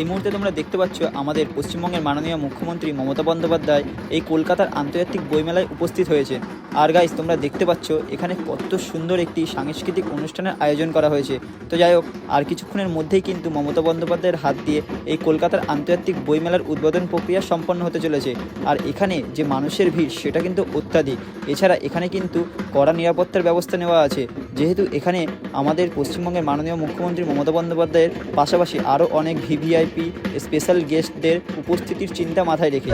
এই মুহূর্তে তোমরা দেখতে পাচ্ছ আমাদের পশ্চিমবঙ্গের মাননীয় মুখ্যমন্ত্রী মমতা বন্দ্যোপাধ্যায় এই কলকাতার আন্তর্জাতিক বইমেলায় উপস্থিত হয়েছে। আর গাইস তোমরা দেখতে পাচ্ছ, এখানে কত সুন্দর একটি সাংস্কৃতিক অনুষ্ঠানের আয়োজন করা হয়েছে। তো যাই হোক, আর কিছুক্ষণের মধ্যেই কিন্তু মমতা বন্দ্যোপাধ্যায়ের হাত দিয়ে এই কলকাতার আন্তর্জাতিক বইমেলার উদ্বোধন প্রক্রিয়া সম্পন্ন হতে চলেছে। আর এখানে যে মানুষের ভিড়, সেটা কিন্তু অত্যাধিক। এছাড়া এখানে কিন্তু কড়া নিরাপত্তার ব্যবস্থা নেওয়া আছে। যেহেতু এখানে আমাদের পশ্চিমবঙ্গের মাননীয় মুখ্যমন্ত্রী মমতা বন্দ্যোপাধ্যায়ের পাশাপাশি আরও অনেক ভিভিআইপি স্পেশাল গেস্টদের উপস্থিতির চিন্তা মাথায় রেখে।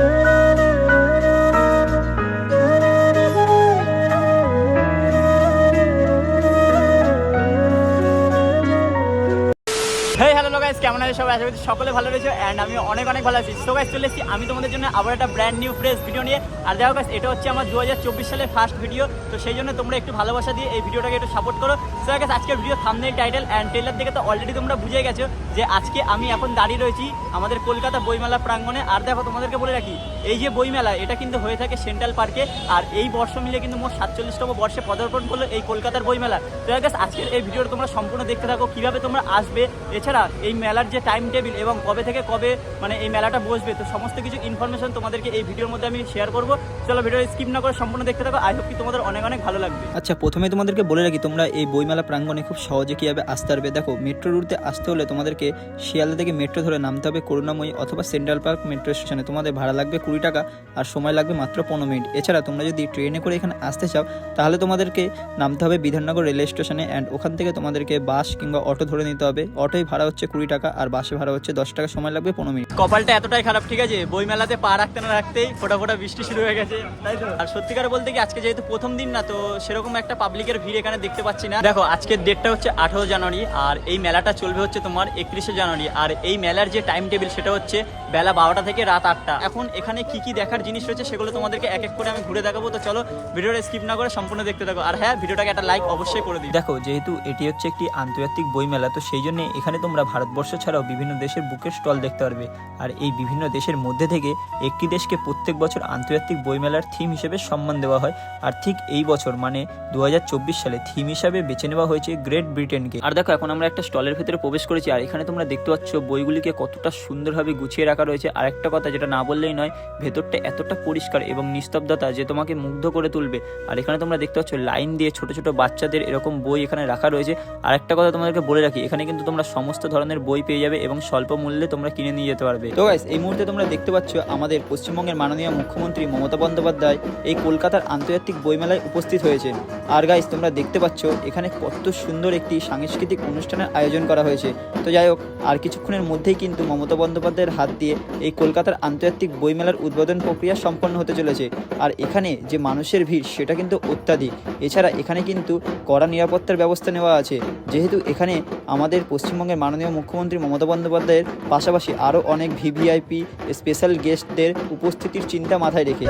কেমন আছে সবাই? আশা করছি সকলে ভালো রয়েছে অ্যান্ড আমি অনেক অনেক ভালো আছি। সো চলে এসেছি আমি তোমাদের জন্য আবার একটা ব্র্যান্ড নিউ ফ্রেশ ভিডিও নিয়ে। আর দেখো গাইস এটা হচ্ছে আমার দু হাজার চব্বিশ সালের ফার্স্ট ভিডিও তো সেই জন্য তোমরা একটু ভালোবাসা দিয়ে এই ভিডিওটাকে একটু সাপোর্ট করো। সো গাইস আজকের video thumbnail title and trailer দেখে তো অলরেডি তোমরা বুঝে গেছো যে আজকে আমি এখন দাঁড়িয়ে রয়েছি আমাদের কলকাতা বইমেলা প্রাঙ্গণে। আর দেখো, তোমাদেরকে বলে রাখি, এই যে বইমেলা, এটা কিন্তু হয়ে থাকে সেন্ট্রাল পার্কে আর এই বর্ষ মিলে কিন্তু মোট সাতচল্লিশতম বর্ষে পদার্পণ করল এই কলকাতার বইমেলা। তো গাইস আজকের এই ভিডিওটা তোমরা সম্পূর্ণ দেখতে থাকো। কীভাবে তোমরা আসবে? এছাড়া এই মেলার যে টাইম টেবিল এবং কবে থেকে কবে মানে এই মেলাটা বসবে, তো সমস্ত কিছু ইনফরমেশন তোমাদেরকে এই ভিডিওর মধ্যে আমি শেয়ার করব। চলো ভিডিও স্কিপ না করে সম্পূর্ণ দেখতে থাকো আই হোপ কি তোমাদের অনেক অনেক ভালো লাগবে। আচ্ছা প্রথমে তোমাদেরকে বলে রাখি, তোমরা এই বইমেলা প্রাঙ্গণে খুব সহজে কীভাবে আসতে পারবে? দেখো মেট্রো রুটে আসতে হলে তোমাদেরকে শিয়ালদা থেকে মেট্রো ধরে নামতে হবে করুণাময়ী অথবা সেন্ট্রাল পার্ক মেট্রো স্টেশনে তোমাদের ভাড়া লাগবে কুড়ি টাকা আর সময় লাগবে মাত্র পনেরো মিনিট। এছাড়া তোমরা যদি ট্রেনে করে এখানে আসতে চাও, তাহলে তোমাদেরকে নামতে হবে বিধাননগর রেলওয়ে স্টেশনে অ্যান্ড ওখান থেকে তোমাদেরকে বাস কিংবা অটো ধরে নিতে হবে। অটোয় ভাড়া হচ্ছে কুড়ি টাকা। আর বাসে ভাড়া হচ্ছে দশ টাকা সময় লাগবে পনেরো মিনিট। কপালটা এতটাই খারাপ ঠিক আছে? বই মেলাতে পা রাখতে না রাখতেই ফোটা ফোটা বৃষ্টি শুরু হয়ে গেছে। তাই তো। আর সত্যিকার বলতে কি আজকে যেহেতু প্রথম দিন না তো সেরকম একটা পাবলিকের ভিড় এখানে দেখতে পাচ্ছি না। দেখো আজকের ডেটটা হচ্ছে আঠারো জানুয়ারি আর এই মেলাটা চলবে হচ্ছে তোমার একত্রিশে জানুয়ারি। আর এই মেলার যে টাইম টেবিল সেটা হচ্ছে বেলা বারোটা থেকে রাত আটটা। এখন এখানে কি কি দেখার জিনিস রয়েছে সেগুলো তোমাদেরকে এক এক করে আমি ঘুরে দেখাবো। তো চলো ভিডিওটা স্কিপ না করে সম্পূর্ণ দেখতে থাকো। আর হ্যাঁ ভিডিওটাকে একটা লাইক অবশ্যই করে দিই দেখো, যেহেতু এটি হচ্ছে একটি আন্তর্জাতিক বইমেলা, তো সেই জন্য এখানে তোমরা ভারতবর্ষ ছাড়াও বিভিন্ন দেশের বুকের স্টল দেখতে পারবে। আর এই বিভিন্ন দেশের মধ্যে থেকে একটি দেশকে প্রত্যেক বছর আন্তর্জাতিক বইমেলার থিম হিসেবে সম্মান দেওয়া হয়। আর ঠিক এই বছর মানে দু হাজার চব্বিশ সালে থিম হিসাবে বেছে নেওয়া হয়েছে গ্রেট ব্রিটেনকে আর দেখো, এখন আমরা একটা স্টলের ভেতরে প্রবেশ করেছি। আর এখানে তোমরা দেখতে পাচ্ছ বইগুলিকে কতটা সুন্দরভাবে গুছিয়ে রাখা রয়েছে। আর একটা কথা যেটা না বললেই নয়, ভেতরটা এতটা পরিষ্কার এবং নিস্তব্ধতা যে তোমাকে মুগ্ধ করে তুলবে। আর এখানে তোমরা দেখতে পাচ্ছ লাইন দিয়ে ছোট ছোট বাচ্চাদের এরকম বই এখানে রাখা রয়েছে। আর একটা কথা তোমাদেরকে বলে রাখি, এখানে কিন্তু তোমরা সমস্ত ধরনের বই পেয়ে যাবে এবং স্বল্প মূল্যে তোমরা কিনে নিয়ে যেতে পারবে। তো গাইস এই মুহূর্তে তোমরা দেখতে পাচ্ছ আমাদের পশ্চিমবঙ্গের মাননীয় মুখ্যমন্ত্রী মমতা বন্দ্যোপাধ্যায় এই কলকাতার আন্তর্জাতিক বইমেলায় উপস্থিত হয়েছে। আর গাইস তোমরা দেখতে পাচ্ছ এখানে কত সুন্দর একটি সাংস্কৃতিক অনুষ্ঠানের আয়োজন করা হয়েছে। তো যাই হোক, আর কিছুক্ষণের মধ্যেই কিন্তু মমতা বন্দ্যোপাধ্যায়ের হাত দিয়ে এই কলকাতার আন্তর্জাতিক বইমেলার উদ্বোধন প্রক্রিয়া সম্পন্ন হতে চলেছে। আর এখানে যে মানুষের ভিড়, সেটা কিন্তু অত্যাধিক। এছাড়া এখানে কিন্তু কড়া নিরাপত্তার ব্যবস্থা নেওয়া আছে। যেহেতু এখানে আমাদের পশ্চিমবঙ্গের মাননীয় মুখ্যমন্ত্রী মমতা বন্দ্যোপাধ্যায়ের পাশাপাশি আরও অনেক ভিভিআইপি স্পেশাল গেস্টদের উপস্থিতির চিন্তা মাথায় রেখে।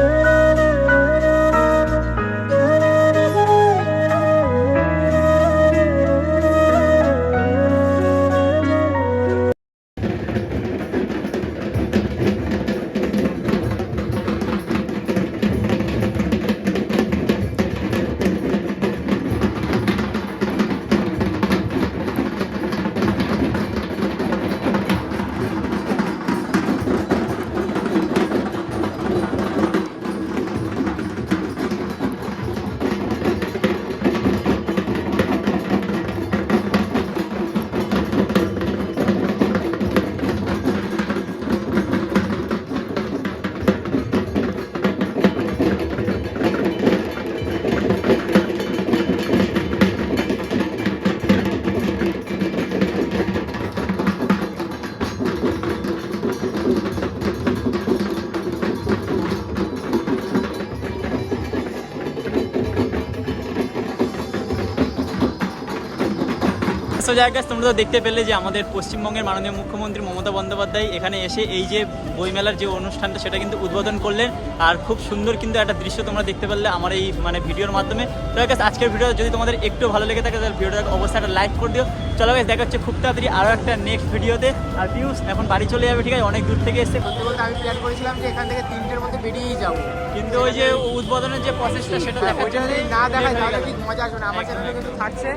সো জায়গা তোমরা তো দেখতে পেলে যে আমাদের পশ্চিমবঙ্গের মাননীয় মুখ্যমন্ত্রী মমতা বন্দ্যোপাধ্যায় এখানে এসে এই যে বইমেলার যে অনুষ্ঠানটা সেটা কিন্তু উদ্বোধন করলেন। আর খুব সুন্দর কিন্তু একটা দৃশ্য তোমরা দেখতে পারলে আমার এই মানে ভিডিওর মাধ্যমে। তো guys, আজকের ভিডিও যদি তোমাদের একটু ভালো লেগে থাকে তাহলে ভিডিওটাকে অবশ্যই একটা লাইক করে দিও। চলো guys, দেখা হচ্ছে খুব তাড়াতাড়ি আরও একটা নেক্সট ভিডিওতে আর পিউস এখন বাড়ি চলে যাবে ঠিক আছে? অনেক দূর থেকে এসে বলতে আমি প্ল্যান করেছিলাম যে এখান থেকে তিনটের মধ্যে বেরিয়েই যাব। কিন্তু ওই যে উদ্বোধনের যে প্রসেসটা সেটা দেখা যদি না। দেখায় তাহলে ঠিক মজা আসবে না। আমার চ্যানেলে কিন্তু থাকছে।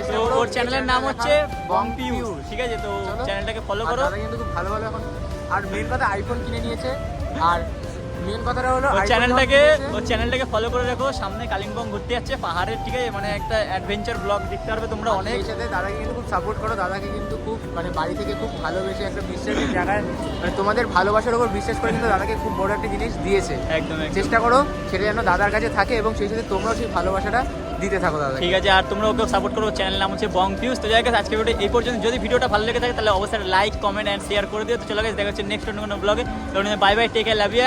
চেষ্টা করো ওর চ্যানেলের নাম হচ্ছে। Bong pure pure. ঠিক আছে তো। চ্যানেলটাকে ফলো করো। কিন্তু খুব ভালো ভালো এখন আর মেন কথা আইফোন কিনে নিয়েছে। আর মেন কথাটা হলো ওর চ্যানেলটাকে ওর চ্যানেলটাকে ফলো করে রাখো। সামনে কালিম্পং ঘুরতে যাচ্ছে। পাহাড়ের ঠিক আছে মানে একটা অ্যাডভেঞ্চার ব্লগ দেখতে পারবে তোমরা অনেক। সাথে দাদাকে কিন্তু খুব সাপোর্ট করো। দাদাকে কিন্তু খুব মানে বাড়ি থেকে খুব ভালোবেসে একটা বিশ্বাসের জায়গায় মানে তোমাদের ভালোবাসার উপর বিশ্বাস করে কিন্তু দাদাকে খুব বড় একটা জিনিস দিয়েছে। একদম। চেষ্টা করো সেটা যেন দাদার কাছে থাকে এবং সেই সাথে তোমরাও সেই ভালোবাসাটা দিতে থাকো দাদা। ঠিক আছে, আর তোমরা ওকে সাপোর্ট করো চ্যানেল নাম হচ্ছে বং ফিউজ তো যাই আজকে ভিডিও এই পর্যন্ত। যদি ভিডিওটা ভালো লেগে থাকে, তাহলে অবশ্যই লাইক কমেন্ট অ্যান্ড শেয়ার করে দিও। তো চলে গেছে দেখা হচ্ছে নেক্সট অন্য কোনো ব্লগে bye bye take love you